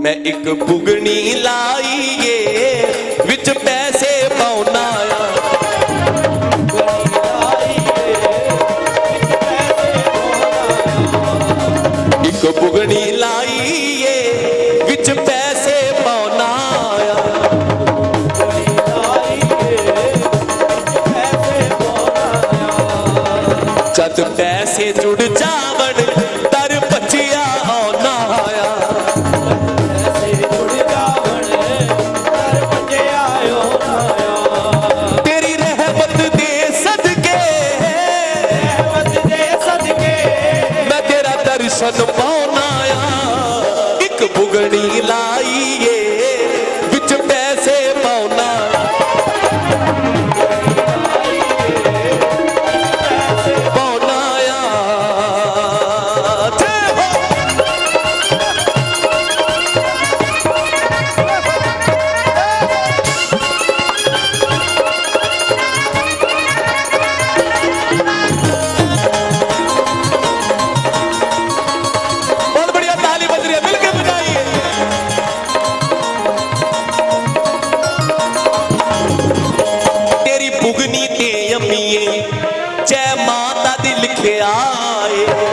ਮੈਂ ਇੱਕ ਬੁਗਣੀ ਲਾਈਏ, ਵਿੱਚ ਪੈਸੇ ਪਾਉਣਾ ਆ। ਇੱਕ ਬੁਗਣੀ ਲਾਈਏ, ਵਿੱਚ ਪੈਸੇ ਪਾਉਣਾ ਆ। ਜਦ ਪੈਸੇ ਜੁੜ ਜਾਵਣ ਤੇਰਾ ਆ ਇੱਕ ਬੁਗਣੀ ਲਾਈ माता दी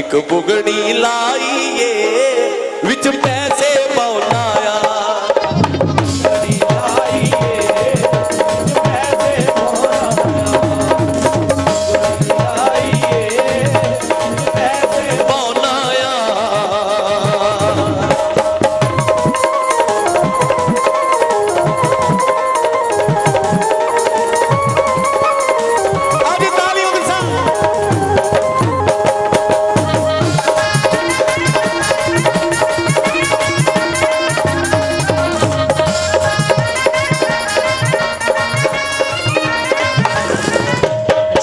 ਇੱਕ ਬੁਗਣੀ ਲਾਈਏ ਵਿੱਚ ਪੈ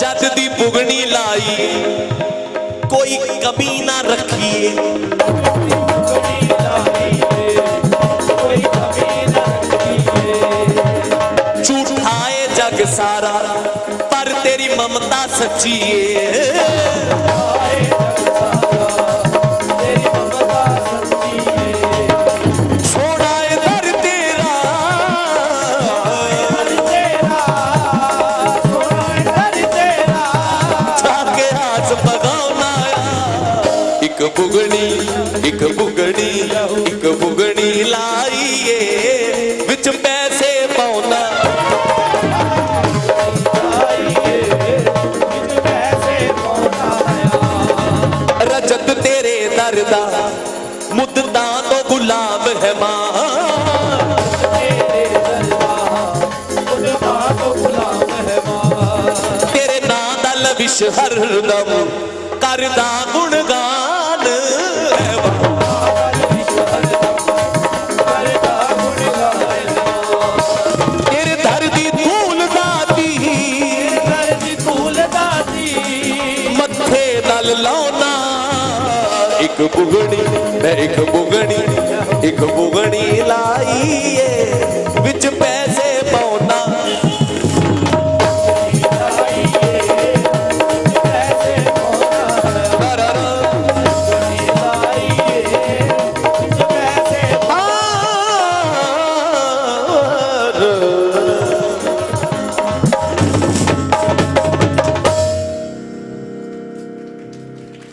ਜੱਜ ਦੀ ਬੁਗਣੀ ਲਾਈ। ਕੋਈ ਕਮੀ ਨਾ ਰੱਖੀਏ। ਝੂਠਾ ਏ ਜਗ ਸਾਰਾ, ਪਰ ਤੇਰੀ ਮਮਤਾ ਸੱਚੀ ਏ। ਇੱਕ ਬੁਗਣੀ ਇੱਕ ਬੁਗਣੀ ਇੱਕ ਬੁਗਣੀ ਲਾਈਏ। ਵਿੱਚ ਪੈਸੇ ਪਾਉਂਦਾ। ਰਜਤ ਤੇਰੇ ਦਰ ਦਾ ਮੁੱਦਤਾਂ ਤੋਂ ਗੁਲਾਬ ਹੈ ਮਾਂ। ਤੇਰੇ ਨਾਂ ਦਾ ਲਵਿਸ਼ ਹਰਦਮ ਕਰਦਾ ਗੁਣਗਾਨ। ਤੇਰੇ ਦਰ ਦੀ ਧੂਲ ਦਾਤੀ। ਮੱਥੇ ਨਾਲ ਲਾਉਣਾ ਇੱਕ ਬੁਗਣੀ, ਮੈਂ ਇੱਕ ਬੁਗਣੀ ਇੱਕ ਬੁਗਣੀ ਲਾਈ। Uh.